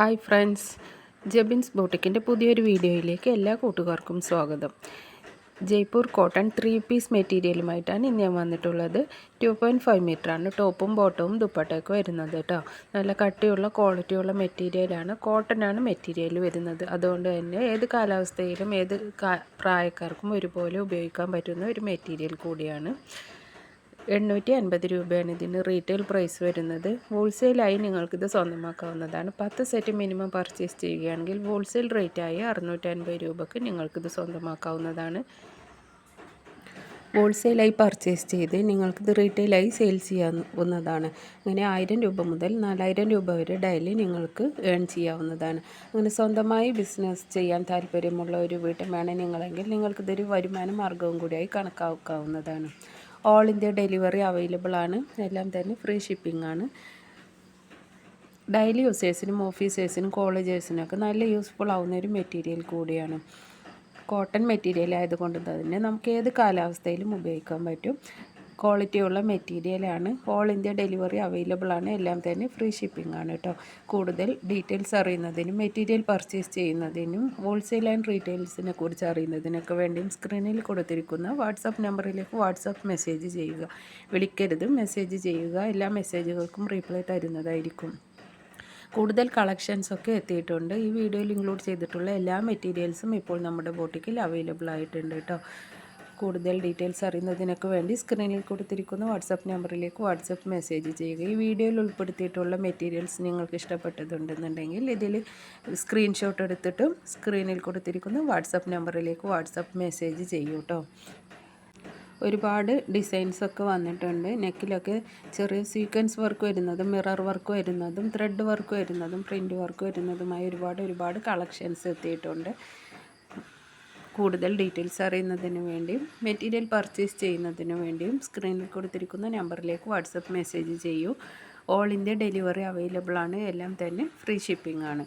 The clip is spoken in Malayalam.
Hi friends. ജബിൻസ് ബോട്ടിക്കിന്റെ പുതിയൊരു വീഡിയോയിലേക്ക് എല്ലാ കൂട്ടുകാർക്കും സ്വാഗതം. ജയ്പൂർ കോട്ടൺ ത്രീ പീസ് മെറ്റീരിയലുമായിട്ടാണ് ഇന്ന് ഞാൻ വന്നിട്ടുള്ളത്. ടു പോയിന്റ് ഫൈവ് മീറ്ററാണ് ടോപ്പും ബോട്ടവും ദുപ്പട്ടയൊക്കെ വരുന്നത് കേട്ടോ. നല്ല കട്ടിയുള്ള ക്വാളിറ്റിയുള്ള മെറ്റീരിയലാണ് കോട്ടനാണ് മെറ്റീരിയൽ വരുന്നത്. അതുകൊണ്ട് തന്നെ ഏത് കാലാവസ്ഥയിലും ഏത് പ്രായക്കാർക്കും ഒരുപോലെ ഉപയോഗിക്കാൻ പറ്റുന്ന ഒരു മെറ്റീരിയൽ കൂടിയാണ്. എണ്ണൂറ്റി അൻപത് രൂപയാണ് ഇതിന് റീറ്റെയിൽ പ്രൈസ് വരുന്നത്. ഹോൾസെയിലായി നിങ്ങൾക്കിത് സ്വന്തമാക്കാവുന്നതാണ്. പത്ത് സെറ്റ് മിനിമം പർച്ചേസ് ചെയ്യുകയാണെങ്കിൽ ഹോൾസെയിൽ റേറ്റായി അറുന്നൂറ്റി അൻപത് രൂപക്ക് നിങ്ങൾക്കിത് സ്വന്തമാക്കാവുന്നതാണ്. ഹോൾസെയിലായി പർച്ചേസ് ചെയ്ത് നിങ്ങൾക്കിത് റീറ്റെയിലായി സെയിൽ ചെയ്യാവുന്നതാണ്. അങ്ങനെ ആയിരം രൂപ മുതൽ നാലായിരം രൂപ വരെ ഡെയിലി നിങ്ങൾക്ക് ഏൺ ചെയ്യാവുന്നതാണ്. അങ്ങനെ സ്വന്തമായി ബിസിനസ് ചെയ്യാൻ താല്പര്യമുള്ള ഒരു വീട്ടമ്മയാണ് നിങ്ങളെങ്കിൽ നിങ്ങൾക്കിതൊരു വരുമാന മാർഗവും കൂടിയായി കണക്കാക്കാവുന്നതാണ്. ഓൾ ഇന്ത്യ ഡെലിവറി അവൈലബിൾ ആണ്. എല്ലാം തന്നെ ഫ്രീ ഷിപ്പിംഗ് ആണ്. ഡെയിലി യൂസേഴ്സിനും ഓഫീസേഴ്സിനും കോളേജേഴ്സിനും ഒക്കെ നല്ല യൂസ്ഫുൾ ആവുന്ന ഒരു മെറ്റീരിയൽ കൂടിയാണ്. കോട്ടൺ മെറ്റീരിയൽ ആയതുകൊണ്ട് തന്നെ നമുക്ക് ഏത് കാലാവസ്ഥയിലും ഉപയോഗിക്കാൻ പറ്റും. ക്വാളിറ്റിയുള്ള മെറ്റീരിയലാണ് ഓൾ ഇന്ത്യ ഡെലിവറി അവൈലബിൾ ആണ്. എല്ലാം തന്നെ ഫ്രീ ഷിപ്പിംഗ് ആണ് കേട്ടോ കൂടുതൽ ഡീറ്റെയിൽസ് അറിയുന്നതിനും മെറ്റീരിയൽ പർച്ചേസ് ചെയ്യുന്നതിനും ഹോൾസെയിൽ ആൻഡ് റീറ്റെയിൽസിനെ കുറിച്ച് അറിയുന്നതിനൊക്കെ വേണ്ടിയും സ്ക്രീനിൽ കൊടുത്തിരിക്കുന്ന വാട്സപ്പ് നമ്പറിലേക്ക് വാട്സപ്പ് മെസ്സേജ് ചെയ്യുക. വിളിക്കരുത്. മെസ്സേജ് ചെയ്യുക. എല്ലാ മെസ്സേജുകൾക്കും റീപ്ലൈ തരുന്നതായിരിക്കും. കൂടുതൽ കളക്ഷൻസൊക്കെ എത്തിയിട്ടുണ്ട്. ഈ വീഡിയോയിൽ ഇൻക്ലൂഡ് ചെയ്തിട്ടുള്ള എല്ലാ മെറ്റീരിയൽസും ഇപ്പോൾ നമ്മുടെ ബോട്ടിക്കിൽ അവൈലബിൾ ആയിട്ടുണ്ട് കേട്ടോ കൂടുതൽ ഡീറ്റെയിൽസ് അറിയുന്നതിനൊക്കെ വേണ്ടി സ്ക്രീനിൽ കൊടുത്തിരിക്കുന്ന വാട്സപ്പ് നമ്പറിലേക്ക് വാട്സപ്പ് മെസ്സേജ് ചെയ്യുക. ഈ വീഡിയോയിൽ ഉൾപ്പെടുത്തിയിട്ടുള്ള മെറ്റീരിയൽസ് നിങ്ങൾക്ക് ഇഷ്ടപ്പെട്ടതുണ്ടെന്നുണ്ടെങ്കിൽ ഇതിൽ സ്ക്രീൻഷോട്ട് എടുത്തിട്ട് സ്ക്രീനിൽ കൊടുത്തിരിക്കുന്ന വാട്സപ്പ് നമ്പറിലേക്ക് വാട്സപ്പ് മെസ്സേജ് ചെയ്യൂ കേട്ടോ ഒരുപാട് ഡിസൈൻസൊക്കെ വന്നിട്ടുണ്ട്. നെക്കിലൊക്കെ ചെറിയ സീക്വൻസ് വർക്ക് വരുന്നതും മിറർ വർക്ക് വരുന്നതും ത്രെഡ് വർക്ക് വരുന്നതും പ്രിന്റ് വർക്ക് വരുന്നതുമായി ഒരുപാട് ഒരുപാട് കളക്ഷൻസ് എത്തിയിട്ടുണ്ട്. കൂടുതൽ ഡീറ്റെയിൽസ് അറിയുന്നതിന് വേണ്ടിയും മെറ്റീരിയൽ പർച്ചേസ് ചെയ്യുന്നതിന് വേണ്ടിയും സ്ക്രീനിൽ കൊടുത്തിരിക്കുന്ന നമ്പറിലേക്ക് വാട്സപ്പ് മെസ്സേജ് ചെയ്യൂ. ഓൾ ഇന്ത്യ ഡെലിവറി അവൈലബിൾ ആണ്. എല്ലാം തന്നെ ഫ്രീ ഷിപ്പിംഗ് ആണ്.